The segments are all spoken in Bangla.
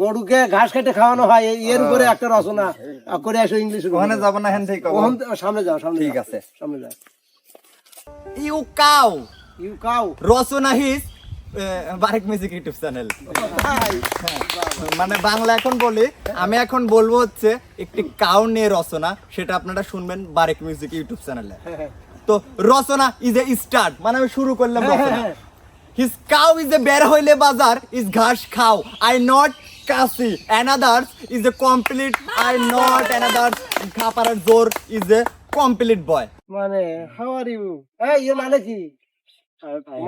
গরুকে ঘাস কেটে খাওয়ানো হয় এর উপরে একটা রচনা। করে আসো ইংলিশ ওখানে যাব না হ্যান থেকে সামনে যাও সামনে ঠিক আছে। সামনে যাও। ইউ কাউ ইউ কাউ রচনা হিস বারেক মিউজিক ইউটিউব চ্যানেল। মানে বাংলা এখন বলি আমি এখন বলব হচ্ছে একটি কাউ নিয়ে রচনা সেটা আপনারা শুনবেন বারেক মিউজিক ইউটিউব চ্যানেলে। তো রচনা ইজ এ স্টার্ট মানে আমি শুরু করলাম রচনা। হিজ কাউ ইজ এ বের হইলে বাজার ইজ ঘাস খাও। I not কাসি another's is a complete I not another's খাপারার জোর ইজ এ কমপ্লিট বয় মানে হাউ আর ইউ এই ইয়ে মানে কি?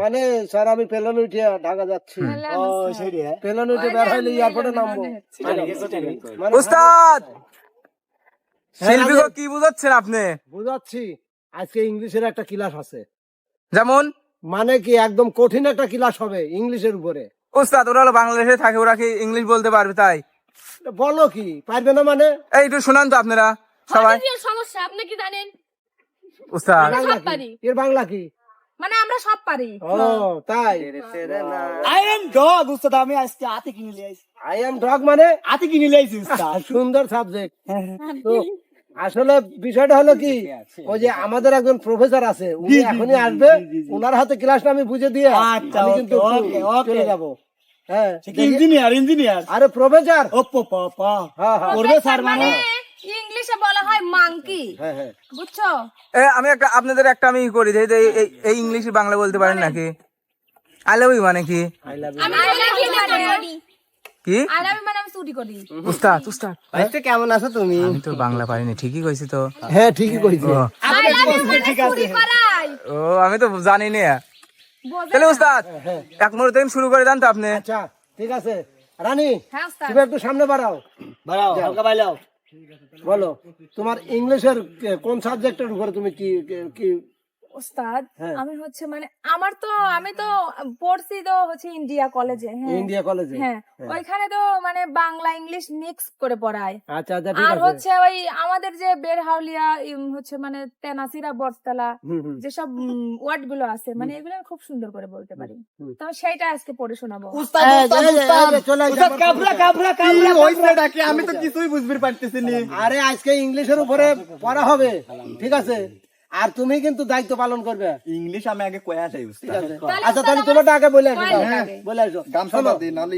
মানে স্যার আমি পেলন উঠে ঢাকা যাচ্ছি। ও সেটি পেলন উঠে বের হইলে এয়ারপোর্টে নামবো। মানে উস্তাদ! শিল্পীকে কি বুঝাচ্ছেন আপনি? বুঝাচ্ছি। আজকে ইংলিশের একটা ক্লাস আছে। যেমন? মানে কি একদম কঠিন একটা ক্লাস হবে ইংলিশের উপরে? উস্তাদ ওরা হলো বাংলাদেশে থাকে ওরা কি ইংলিশ বলতে পারবে তাই? বলো কি পারবে না মানে? এই একটু শোনান তো আপনারা সবাই। সমস্যা আপনি কি জানেন? উস্তাদ আমরা সব পারি। এর বাংলা কি? মানে আমরা সব পারি। ও তাই? আই এম ডগ উস্তাদ আমি আজকে হাতে কিনে নিয়ে আইছি আই এম ডগ মানে? হাতে কিনে নিয়ে আইছি উস্তাদ সুন্দর সাবজেক্ট তো আসলে বিষয়টা হলো কি ওই যে আমাদের একজন প্রফেসর আছে উনি এখনই আসবে ওনার হাতে ক্লাসটা আমি বুঝে দিয়ে আচ্ছা, আমি কিন্তু ওকে, ওকে। চলে যাব হ্যাঁ ইঞ্জিনিয়ার ইঞ্জিনিয়ার আরে প্রফেসর ও পা পা হ্যাঁ হ্যাঁ। করবে স্যার মানে? মানে ইংলিশে বলা হয় মাংকি হ্যাঁ হ্যাঁ। বুঝছ? এ, আমি একটা আপনাদের একটা আমি করি যে এই- এই বাংলা বলতে পারেন নাকি? আই লাভ ইউ মানে কি? আই লাভ আমি আই লাভ ইউ মানে কি? আই লাভ মানে আমি চুরি করি। উস্তাদ উস্তাদ। কেমন আছো তুমি? আমি তো বাংলা পারিনি ঠিকই কইছি তো। হ্যাঁ ঠিকই কইছি। ও, আই লাভ ইউ মানে চুরি করাই। ও আমি তো জানি না। তাহলে উস্তাদ এক মুহূর্তে শুরু করে দেন তো আপনি। আচ্ছা ঠিক আছে। রানী হ্যাঁ তুমি একটু সামনে বাড়াও। বাড়াও হালকা বলো তোমার ইংলিশের কোন সাবজেক্টের উপরে তুমি কি ওস্তাদ হ্যাঁ। আমি হচ্ছে মানে আমার তো আমি তো পড়ছি তো হচ্ছে ইন্ডিয়া কলেজে হ্যাঁ। ইন্ডিয়া কলেজে? হ্যাঁ ওইখানে তো মানে বাংলা ইংলিশ মিক্স করে পড়ায়। আচ্ছা আচ্ছা আর হচ্ছে ওই আমাদের যে বের হাউলিয়া উম, হচ্ছে মানে তেনাসিরা বটতলা। যেসব ওয়ার্ডগুলো আছে মানে এগুলো আমি খুব সুন্দর করে বলতে পারি। তো সেইটা আজকে পড়ে শোনাবো। আমি তো কিছুই বুঝতে পারতেছি নি। আরে আজকে ইংলিশের উপরে পড়া হবে ঠিক আছে? আর তুমি কিন্তু দায়িত্ব পালন করবে। ইংলিশ আমি আগে কয়া যাই ঠিক আচ্ছা তাহলে তোমারটা আগে বলে আসো হ্যাঁ, বলে আসো।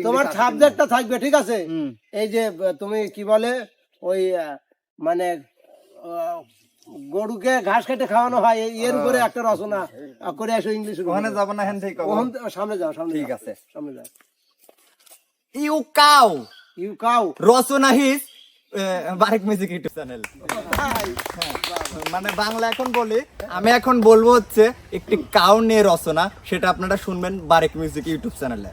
তোমার সাবজেক্টটা থাকবে ঠিক আছে? এই যে তুমি কি বলে ওই মানে গরুকে ঘাস কেটে খাওয়ানো হয় এর উপরে একটা রচনা। করে আসো ইংলিশ ওখানে যাব না হ্যান থেকে- সামনে যাও সামনে ঠিক আছে। সামনে যাও। ইউ কাউ ইউ কাউ রচনা হিস বারেক মিউজিক ইউটিউব চ্যানেল মানে বাংলা এখন বলি আমি এখন বলব হচ্ছে একটি কাউ নিয়ে রচনা সেটা আপনারা শুনবেন বারেক মিউজিক ইউটিউব চ্যানেলে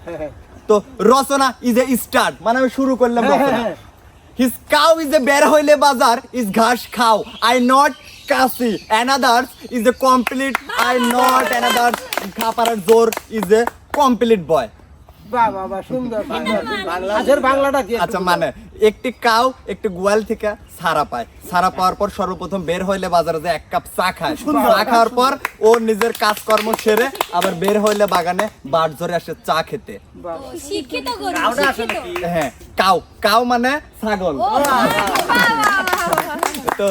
তো রচনা ইজ এ স্টার্ট মানে আমি শুরু করলাম রচনা। হিজ কাউ ইজ এ বের হইলে বাজার ইজ ঘাস খাও। I not কাসি another's is a complete I not another's জোর ইজ এ কমপ্লিট বয় বাহ বাহ বাহ, সুন্দর সুন্দর। বাংলাটা আচ্ছা মানে একটি কাউ একটি গোয়াল থেকে সারা পায়। সারা পাওয়ার পর সর্বপ্রথম বের হইলে বাজারে যে এক কাপ চা খায়। চা খাওয়ার পর ও নিজের কাজকর্ম সেরে আবার বের হইলে বাগানে বাট ধরে আসে চা খেতে। হ্যাঁ কাউ। কাউ মানে ছাগল। তো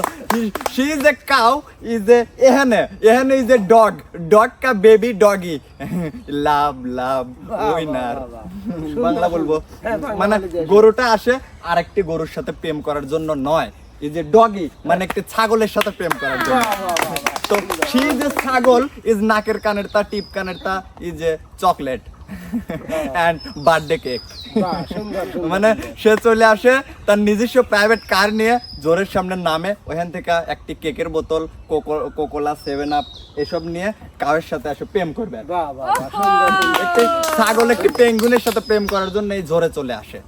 she is a cow is a এখানে এখানে ইজ এ ডগ। ডগ কা baby doggy. Love love winner. Bangla বলব। মানে গরুটা আসে আরেকটি গরুর সাথে প্রেম করার জন্য নয়। এই যে ডগি মানে একটি ছাগলের সাথে প্রেম করার জন্য তো সি এ ছাগল ইজ নাকের কানের তা টিপ কানের তা is a chocolate and birthday cake. মানে সে চলে আসে তার নিজস্ব প্রাইভেট কার নিয়ে জোরের সামনে নামে ওখান থেকে একটি কেকের বোতল কোকো- কোকোলা সেভেন আপ এসব নিয়ে কারের সাথে আসে প্রেম করবে। একটি ছাগল একটি পেঙ্গুনের সাথে প্রেম করার জন্য এই জোরে চলে আসে?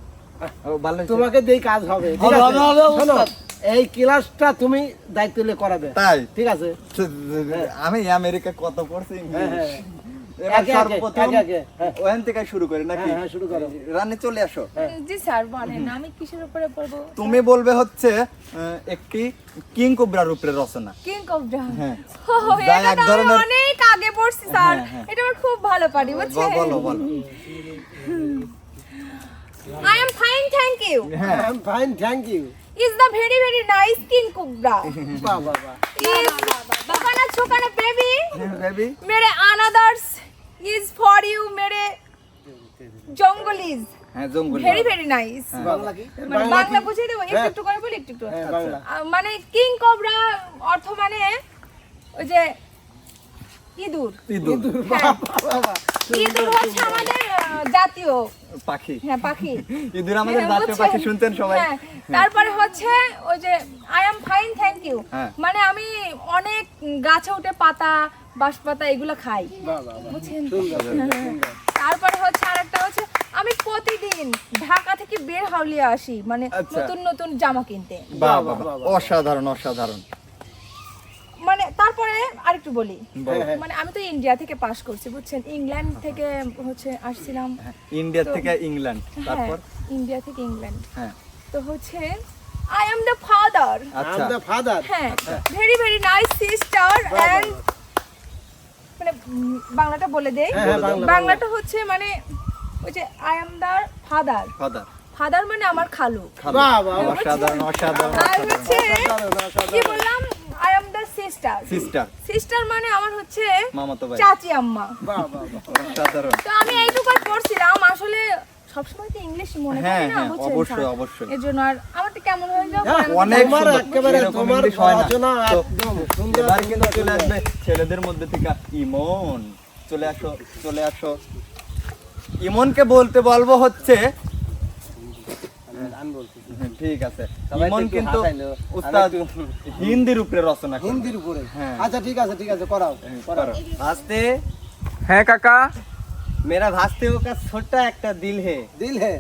তোমাকে দিয়ে কাজ হবে ঠিক আছে। এই ক্লাসটা তুমি দায়িত্ব নিয়ে করাবে তাই? ঠিক আছে? আমি আমেরিকা কত পড়ছি হ্যাঁ, হ্যাঁ। এবার একে একে, সর্বপ্রথম একে একে, হ্যাঁ। ওখান থেকে শুরু করি নাকি? হ্যাঁ, হ্যাঁ, শুরু করো। রানে চলে আসো। জি স্যার বলেন আমি কিসের উপরে পড়ব? তুমি বলবে হচ্ছে আহ, একটি কিং কোবরার উপরে রচনা। কিং ডান হ্যাঁ। এক ধরনের- অনেক আগে পড়ছি স্যার। হ্যাঁ, হ্যাঁ। এটা আমার খুব ভালো পারি বলো বলো I am fine thank you হ্যাঁ I am fine thank you is the very very nice king কুবরা বাহ বাহ বাহ ছোকানা ছোকানা বেবি বেবি মেরে আনাদার্স ইজ ফর ইউ মেরে জঙ্গল ইজ হ্যাঁ জঙ্গল। ভেরি ভেরি নাইস বাংলা কি? বাংলা বুঝিয়ে দেবো একটু হ্যাঁ। একটু করে বলি একটু একটু হ্যাঁ, আচ্ছা, আচ্ছা। মানে কিং কোবরা অর্থ মানে ওই যে ইঁদুর। ইঁদুর বাবা বাবা। ইঁদুর হচ্ছে আমাদের জাতীয়? পাখি। হ্যাঁ পাখি। ইঁদুর আমাদের হ্যাঁ, জাতীয় পাখি শুনতেন সবাই। হ্যাঁ, তারপরে হচ্ছে ওই যে I am fine thank you. মানে আমি অনেক গাছে উঠে পাতা বাঁশ পাতা এগুলো খাই। বুঝছেন? তারপরে হচ্ছে আরেকটা হচ্ছে আমি প্রতিদিন ঢাকা থেকে বের হাউলিয়া আসি মানে আচ্ছা। নতুন নতুন জামা কিনতে। অসাধারণ অসাধারণ। মানে তারপরে আরেকটু বলি। মানে আমি তো ইন্ডিয়া থেকে পাশ করছি বুঝছেন? ইংল্যান্ড থেকে হচ্ছে আসছিলাম। ইন্ডিয়া থেকে ইংল্যান্ড হ্যাঁ তারপর? ইন্ডিয়া থেকে ইংল্যান্ড। হ্যাঁ। তো হচ্ছে আই এম দ্য ফাদার আচ্ছা। আম দ্য ফাদার হ্যাঁ very very nice sister and মানে বাংলাটা বলে দেই। হ্যাঁ, হ্যাঁ, বাংলা, বাংলাটা হচ্ছে মানে ওই যে I am the father father father মানে আমার খালু। বাহ বাহ বাহ। অসাধারণ অসাধারণ। কি বললাম? আই সিস্টার সিস্টার সিস্টার মানে আমার হচ্ছে মামাতো ভাই। চাচি আম্মা। বাহ বাহ বাহ তো আমি এইটুকু পড়ছিলাম আসলে সবসময় তো ইংলিশ মনে হ্যাঁ, না হ্যাঁ, বুঝছেন অবশ্যই, অবশ্যই। এর জন্য আর আমার তো কেমন হয়ে যাবে অনেক একেবারে এরকম তোমার English না। রচনা একদম সুন্দর। এবার কিন্তু চলে আসবে ছেলেদের মধ্যে থেকে ইমন। চলে আসো চলে আসো। ইমনকে বলতে বলব হচ্ছে হ্যাঁ, ঠিক আছে ইমন কিন্তু উস্তাদ হিন্দির উপরে রচনা করবে। হিন্দির উপরে হ্যাঁ। আচ্ছা ঠিক আছে ঠিক আছে করাও করাও করো। भास्ते হ্যাঁ কাকা मेरा भास्ते का छोटा एक दिल है দিল হে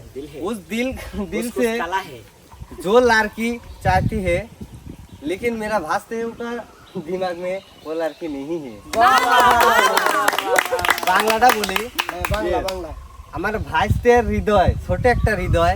उस दिल दिल उसको से काला है जो लड़की चाहती है लेकिन मेरा भास्ते का दिमाग में वो लड़की नहीं है বাংলাটা বলি হ্যাঁ, বাংলা বাংলা আমার ভাইস্তের হৃদয় ছোট একটা হৃদয়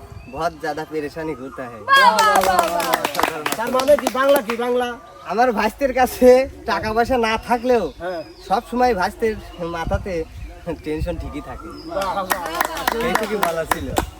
बहुत ज्यादा परेशानी होता है তার মানে কি বাংলা কি বাংলা আমার ভাস্তের কাছে টাকা পয়সা না থাকলেও হ্যাঁ সব সময় ভাস্তের মাথাতে টেনশন ঠিকই থাকে বাহ, বাহ, বাহ। এইটুকু বলা ছিল ভাস্তের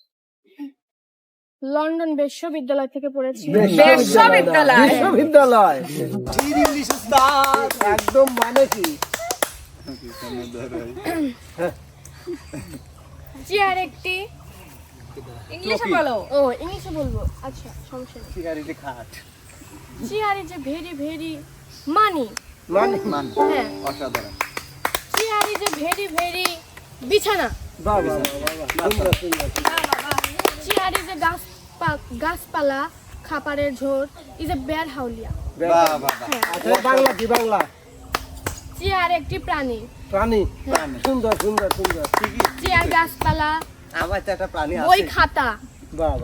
লন্ডন বিশ্ববিদ্যালয় থেকে পড়েছি। বিশ্ববিদ্যালয়। বিশ্ববিদ্যালয়। একদম মানে কি? চেয়ার একটি। ইংলিশে বলো। ও ইংলিশে বলব। আচ্ছা সমস্যা নেই। খাট। Chair is a very very money. মানে হ্যাঁ। অসাধারণ। Chair is a very very বিছানা। বাহ, সুন্দর সুন্দর চেয়ার ইজ এ গাছ গাছপালা খাবারের ঝোর ইজ এ বেয়ার হাউলিয়া বাংলা কি বাংলা? চেয়ার একটি প্রাণী। প্রাণী? সুন্দর সুন্দর সুন্দর। চেয়ার গাছপালা আমার তো একটা প্রাণী বই খাতা। বাহ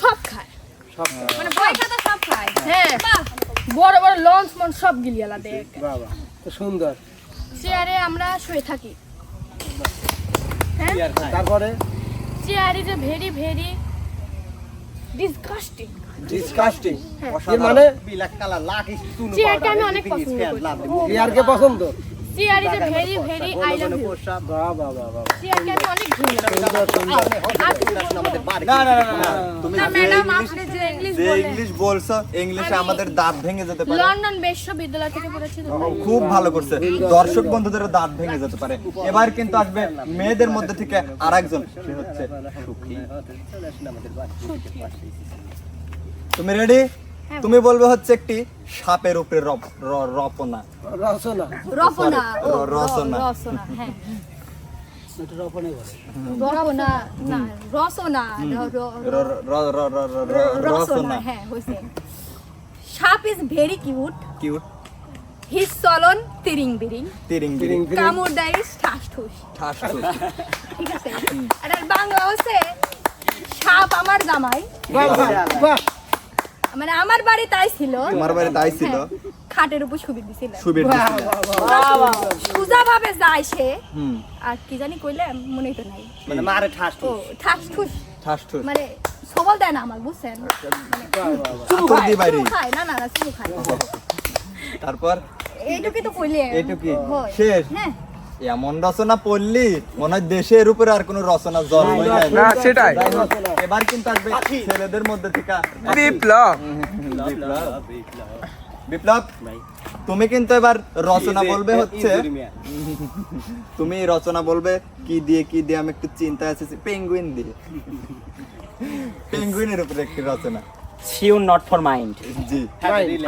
সব খায়। সব মানে বই খাতা সব খায়। হ্যাঁ। বড় বড় লঞ্চ মন সব গিলিয়ালা দেখ তো সুন্দর। চেয়ারে আমরা শুয়ে থাকি। হ্যাঁ? তারপরে? Chair is a very very disgusting disgusting হ্যাঁ। মানে বিলাক কালা লাখ চেয়ারটা আমি অনেক পছন্দ করি চেয়ারকে পছন্দ? Chair is a very very I love you বাহ বাহ বাহ বাহ। চিয়ারকে আমি অনেক ঘৃণা করি। আর কিছু বলব? না না না না তুমি ম্যাডাম আপনি যে ইংলিশ যে ইংলিশ বলছো ইংলিশে আমাদের দাঁত ভেঙে যেতে পারে। লন্ডন বিশ্ববিদ্যালয় থেকে পড়েছি খুব ভালো করছে। দর্শক বন্ধুদেরও দাঁত ভেঙে যেতে পারে। এবার কিন্তু আসবে মেয়েদের মধ্যে থেকে আরেকজন। সে হচ্ছে সুখী। তুমি রেডি তুমি বলবে হচ্ছে একটি সাপের উপরে রপনা রসনা রপনা সাপ চলন তিরিং তিরিং ঠিক আছে বাংলা হচ্ছে সাপ আমার জামাই মানে আমার বাড়ি তাই ছিল। তোমার বাড়ি তাই ছিল? হ্যাঁ, খাটের উপর সুবি দিছিল দিছিল। সোজা ভাবে যায় সে। আর কি জানি কইলে মনে তো নাই। মানে মারে ঠাস ও ঠাস ঠুস। ঠাস ঠুস। মানে সবল দেয় না আমার বুঝছেন? চুমু আতর খায়, বাইরে। খায়। না না চুমু খায়। তারপর? এইটুকুই তো কইলে। এইটুকি হয়। শেষ। হ্যাঁ। এমন রচনা পড়লি মনে হয় দেশের উপরে আর কোনো রচনা জন্মই নাই না সেটাই। এবার কিন্তু আসবে ছেলেদের মধ্যে থেকে। বিপ্লব। বিপ্লব। তুমি কিন্তু এবার রচনা বলবে হচ্ছে। তুমি রচনা বলবে কি দিয়ে কি দিয়ে আমি একটু চিন্তা আছি পেঙ্গুইন দিয়ে। পেঙ্গুইনের উপরে একটি রচনা। শিওর নট ফর মাইন্ড জি।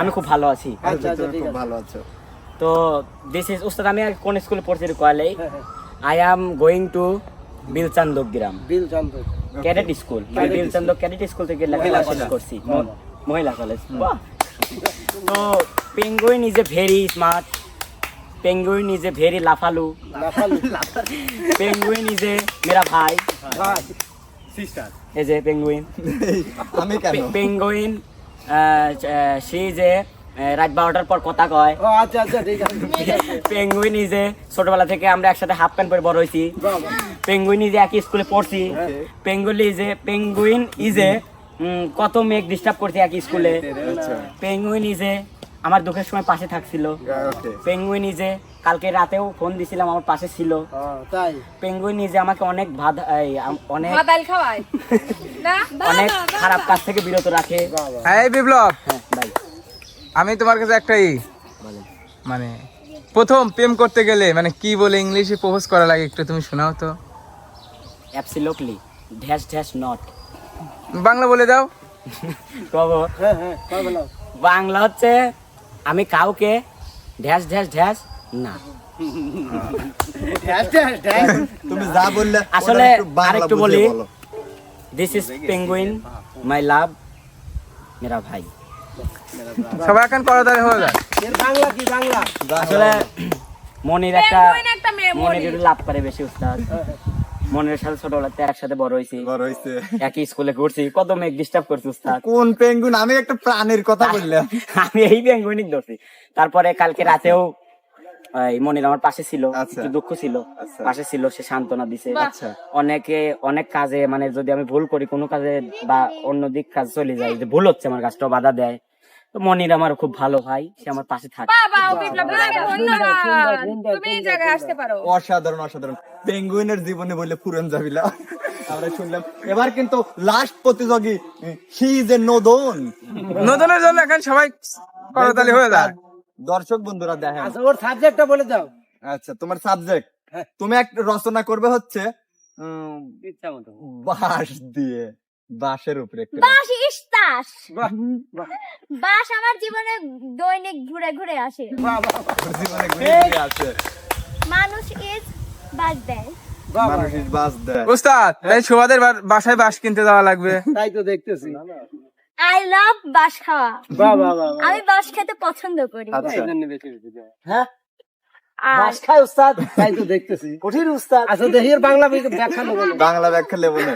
আমি খুব ভালো আছি। আচ্ছা আচ্ছা খুব ভালো আছো। তো দিস ইজ উস্তাদ আমি কোন স্কুলে পড়ছি কয়ালেই I am going to Bilchand gram Bil Chandra cadet school মানে বিলচান্দ ক্যাডেট স্কুল থেকে লেখাপড়া শেষ করছি। মহিলা কলেজ তো penguin is a very smart penguin is a very লাফালু। Penguin is a মেরা ভাই। এই যে পেঙ্গুইন আমি কেন? পেঙ্গুইন সে যে রাত বারোটার পর কথা কয়। ও আচ্ছা আচ্ছা ঠিক আছে। পেঙ্গুইন ইজে ছোটবেলা থেকে আমরা একসাথে হাফ প্যান্ট পরে বড় হয়েছি। পেঙ্গুইন ইজে একই স্কুলে পড়ছি। পেঙ্গুইন ইজে পেঙ্গুইন ইজে কত মেঘ ডিস্টার্ব করছে একই স্কুলে। পেঙ্গুইন ইজে আমার দুঃখের সময় পাশে থাকছিল। ওকে। পেঙ্গুইন ইজে কালকে রাতেও ফোন দিছিলাম আমার পাশে ছিল। হ্যাঁ, তাই? পেঙ্গুইন ইজে আমাকে অনেক ভাত অনেক ভাতাল খাওয়ায়। অনেক খারাপ কাজ থেকে বিরত রাখে। এই বিপ্লব। হ্যাঁ ভাই আমি তোমার কাছে একটাই মানে প্রথম প্রেম করতে গেলে মানে কি বলে ইংলিশে প্রপোজ করা লাগে একটু তুমি শোনাও তো। Absolutely dash dash not Bangla বলে দাও। কব। হ্যাঁ হ্যাঁ বাংলা হচ্ছে আমি কাউকে ঢ্যাস ঢ্যাস ঢ্যাস না। ড্যাশ ড্যাশ ড্যাশ তুমি যা বললে আসলে আরেকটু বলি। This is penguin my love মেরা ভাই। সবাই এখন করদারে হয়ে যায়। এর বাংলা কি বাংলা? আসলে মনির একটা মনির। মনি একটু লাভ করে বেশি উস্তাদ। মনির সাথে ছোটবেলাতে একসাথে বড় হয়েছি। বড় হইছে। একই স্কুলে ঘুরছি। কত মেঘ ডিস্টার্ব করছি উস্তাদ। কোন পেঙ্গুইন আমি একটা প্রাণের কথা বললাম। আমি এই পেঙ্গুইনই ধরছি। তারপরে কালকে রাতেও মনির আমার পাশে ছিল আচ্ছা। একটু দুঃখ ছিল। আচ্ছা। পাশে ছিল সে সান্ত্বনা দিছে। আচ্ছা। অনেকে অনেক কাজে মানে যদি আমি ভুল করি কোনো কাজে বা অন্য দিক কাজ চলে যায় যে ভুল হচ্ছে আমার কাজটা বাধা দেয়। তো মনির আমার খুব ভালো ভাই সে আমার পাশে থাকে। অসাধারণ অসাধারণ। পেঙ্গুইনের জীবনে বলে পুরন যাবিলা আমরা শুনলাম। এবার কিন্তু লাস্ট প্রতিযোগী হি ইজ এ নোদন নতুনের জন্য এখন সবাই করতালি হয়ে যায়। দর্শক বন্ধুরা দেখেন। আচ্ছা ওর সাবজেক্টটা বলে দাও। আচ্ছা তোমার সাবজেক্ট হ্যাঁ। তুমি এক রচনা করবে হচ্ছে বাঁশ দিয়ে বাঁশের উপরে একটা। বাস ইস্তাস বাহ বাহ। বাস আমার জীবনে দৈনিক ঘুরে ঘুরে আসে। জীবনে ঘুরে ঘুরে আছে মানুষ ইজ বাস দেয়। মানুষ বাঁশ দেয়। উস্তাদ তাই বাসায় বাস কিনতে যাওয়া লাগবে। তাই তো দেখতেছি। আই লাভ বাস খাওয়া। বাহ বাহ বাহ বাহ। আমি বাস খেতে পছন্দ করি। আচ্ছা। হ্যাঁ? আর খায় উস্তাদ? তাই তো দেখতেছি। কঠিন উস্তাদ। আচ্ছা দেখি এর বাংলা ব্যাখ্যা নেব। বাংলা ব্যাখ্যা লেবো না।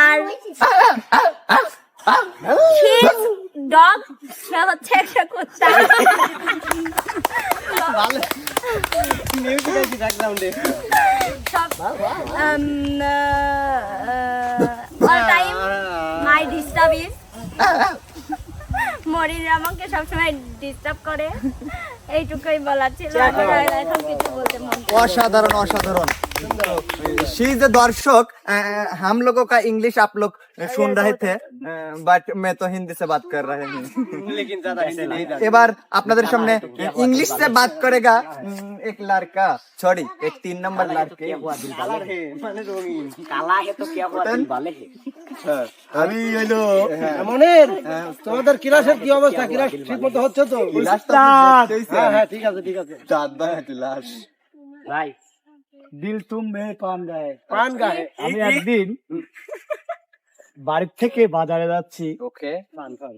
আর ডগ সে হচ্ছে একটা কুত্তা। অল টাইম সবসময় ডিস্টার্বিস মরিন আমাকে সবসময় ডিস্টার্ব করে। এইটুকুই বলার ছিল। এখন কিছু বলতে মন অসাধারণ অসাধারণ। असाधारण असाधारण शी इज दर्शक अ, हम लोगों का इंग्लिश आप लोग सुन रहे थे बट मैं तो हिंदी से बात कर रहे हैं लेकिन ज्यादा हिंदी नहीं এবার আপনাদের সামনে इंग्लिश से बात करेगा उम, एक लड़का सॉरी एक तीन नंबर लड़के কালা হে তো क्या हुआ दिल वाले है আমি হলো মনের তোমাদের ক্লাসের কি অবস্থা ক্লাস ঠিক মতো হচ্ছে তো হ্যাঁ হ্যাঁ ঠিক আছে ঠিক আছে ভাই দিল তুম মে পান গায়ে। পান গায়ে? আমি একদিন বাড়ির থেকে বাজারে যাচ্ছি। ওকে। পান খাওয়ার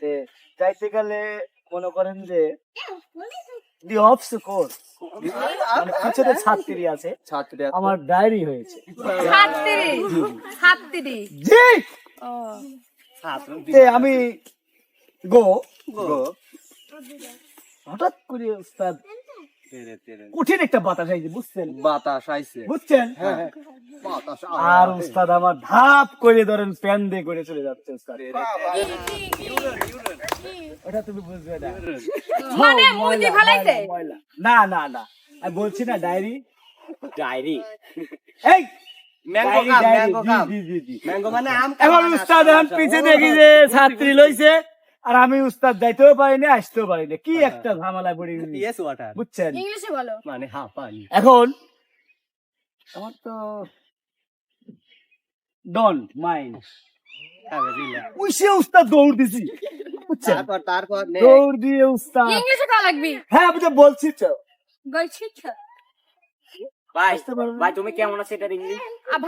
তে যাইতে গেলে মনে করেন যে দি অফ কোর্স পিছনে ছাত্রী আছে। ছাত্রী আমার ডায়েরি হয়েছে। হাততিরি হাততিরি জি! তে আমি গো। হঠাৎ করে উস্তাদ কঠিন একটা বাতাস আইছে বুঝছেন বাতাস আইছে বুঝছেন আর উস্তাদ আমার ধাপ করে ধরেন প্যান দিয়ে করে চলে যাচ্ছে উস্তাদ ওটা তুমি বুঝবে না মানে মুদি ফালাইছে। না না না আমি বলছি না ডায়েরি ডায়েরি এই ম্যাঙ্গো ম্যাঙ্গো জি, কাপ জি, জি, জি। ম্যাঙ্গো মানে আম এখন উস্তাদ এখন পিছে দেখি যে ছাত্রী লইছে আর আমি উস্তাদ যাইতেও পারিনি আসতেও পারিনি। কি একটা ঝামেলা পড়ে গেছি। ইয়েস ওয়াটার বুঝছেন? ইংলিশে বলো। মানে হা পানি। এখন? আমার তো ডন মাইন্ড উইসে উস্তাদ দৌড় দিছি। বুঝছেন? তারপর তারপর দৌড় দিয়ে উস্তাদ। ইংলিশে করা লাগবি হ্যাঁ আমি তো। বলছি তো। গইছি ভাই ভাই তুমি কেমন আছো? এটা ইংলিশ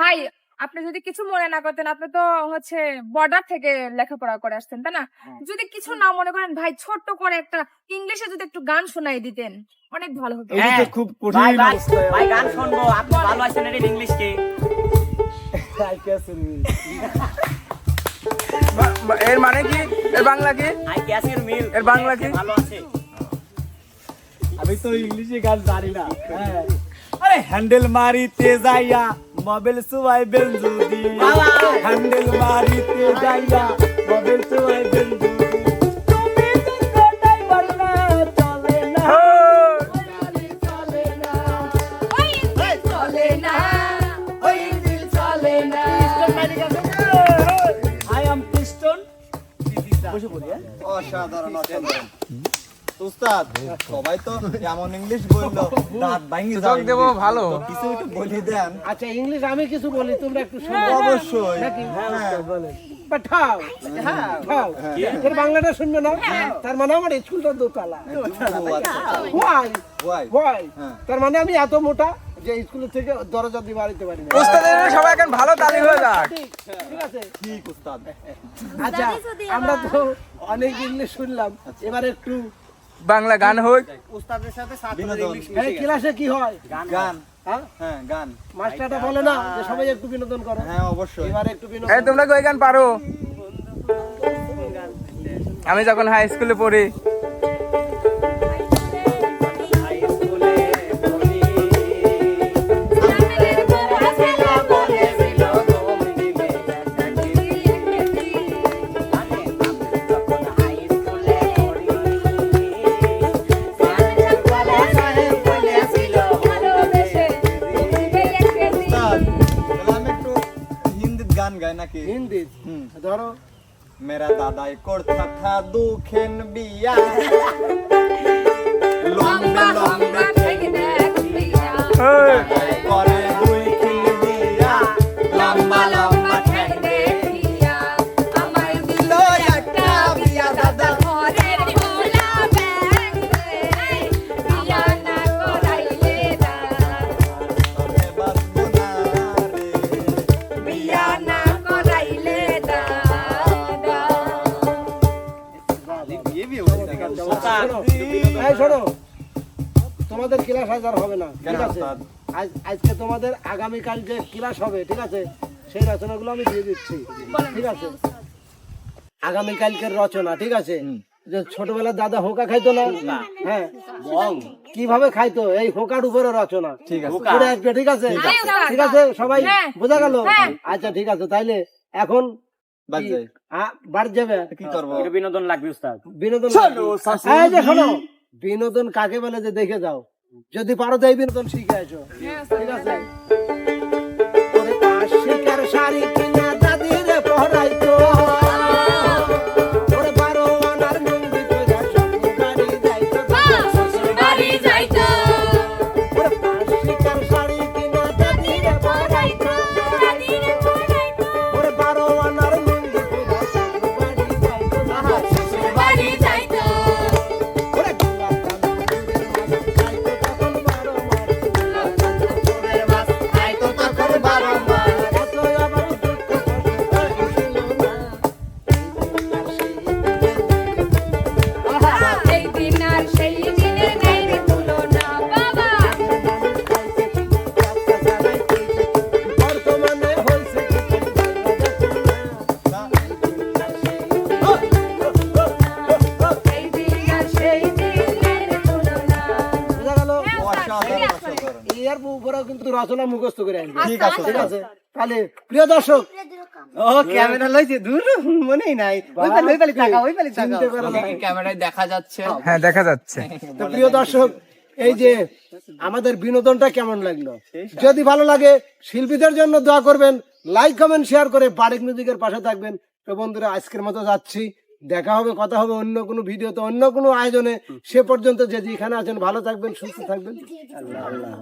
ভাই আপনি যদি কিছু মনে না করতেন আপনি তো হচ্ছে বর্ডার থেকে লেখাপড়া করে আসতেন তাই না? যদি কিছু না মনে করেন ভাই ছোট্ট করে একটা ইংলিশে যদি একটু গান শোনাই দিতেন অনেক ভালো হতো। এই তো খুব কঠিন ভাই গান শুনব আপনি ভালো আছেন এটা ইংলিশ কে এর মানে কি? এর বাংলা কি? আই ক্যাসির মিল। এর বাংলা কি? ভালো আছে। আমি তো ইংলিশে গান জানি না। হ্যাঁ। আরে হ্যান্ডেল মারিতে যাইয়া মোবাইল সুয়াই বেঞ্জু দি হ্যান্ডেল মারিতে যাইয়া মোবাইল সুয়াই বেঞ্জু দি তুমি তো ড্রাইভার না চলে না চলে না ওই ইঞ্জিন চলে না ওই ইঞ্জিন চলে না আই এম পিস্টন বসে পড়ি হ্যাঁ? অসাধারণ অসাধারণ উস্তাদ সবাই তো এমন ইংলিশ বলল দাঁত ভাঙি দেবো ভালো। কিছু একটু বলে দেন। আচ্ছা ইংলিশ আমি কিছু বলি তোমরা একটু শুনো। অবশ্যই। নাকি পাঠাও হ্যাঁ। পাঠাও এর বাংলাটা শুনবে না? তার মানে আমার স্কুলটা দোতলা। Why Why? হ্যাঁ। তার মানে আমি এত মোটা যে স্কুল থেকে দরজা দিয়ে বাড়িতে পারি না। উস্তাদের সবাই এখন ভালো তালি হয়ে যাক। ঠিক আছে। ঠিক উস্তাদ। আচ্ছা আমরা তো অনেক ইংলিশ শুনলাম। এবার একটু বাংলা গান হোক। উস্তাদের সাথে ছাত্রদের ইংলিশ এই ক্লাসে কি হয়? গান। হ্যাঁ? হ্যাঁ গান। মাস্টারটা বলে না যে সবাই একটু বিনোদন করো। হ্যাঁ অবশ্যই। এবার একটু এই বিনোদন তোমরা কই গান পারো? আমি যখন হাই স্কুলে পড়ি मेरा दादा एक और था दुखन बिया। लोंग लोंग देख दे बिया। এই শোনো তোমাদের ক্লাস আজ আর হবে না ঠিক আছে? আজ আজকে তোমাদের আগামীকাল যে ক্লাস হবে ঠিক আছে? সেই রচনাগুলো আমি দিয়ে দিচ্ছি ঠিক আছে? আগামীকালকের রচনা ঠিক আছে? যে ছোটবেলার দাদা হোকা খাইতো না? হ্যাঁ। কীভাবে খাইতো? এই হোকার উপরে রচনা। ঠিক আছে। আসবে ঠিক আছে? ঠিক আছে। সবাই? বোঝা গেল? আচ্ছা ঠিক আছে তাইলে এখন বাড়ি যাবে। কি করব? বিনোদন লাগবে উস্তাদ বিনোদন এই যে শোনো বিনোদন কাকে বলে যে দেখে যাও। যদি পারো তাই বিনোদন শিখে আসো। ঠিক আছে? এর উপরেও কিন্তু রচনা মুখস্থ করে আনবে ঠিক আছে ঠিক আছে তাহলে প্রিয় দর্শক ও ক্যামেরা লইছে দূর মনেই নাই ওই পালি ওই পালি টাকা ওই পালি টাকা চিনতে পারো না। ক্যামেরায় দেখা যাচ্ছে হ্যাঁ দেখা যাচ্ছে তো প্রিয় দর্শক এই যে আমাদের বিনোদনটা কেমন লাগল? যদি ভালো লাগে শিল্পীদের জন্য দোয়া করবেন লাইক কমেন্ট শেয়ার করে বারেক মিউজিকের পাশে থাকবেন। তো বন্ধুরা, আজকের মতো যাচ্ছি। দেখা হবে, কথা হবে অন্য কোনো ভিডিওতে অন্য কোনো আয়োজনে। সে পর্যন্ত যে যেখানে আছেন, ভালো থাকবেন, সুস্থ থাকবেন। আল্লাহ আল্লাহ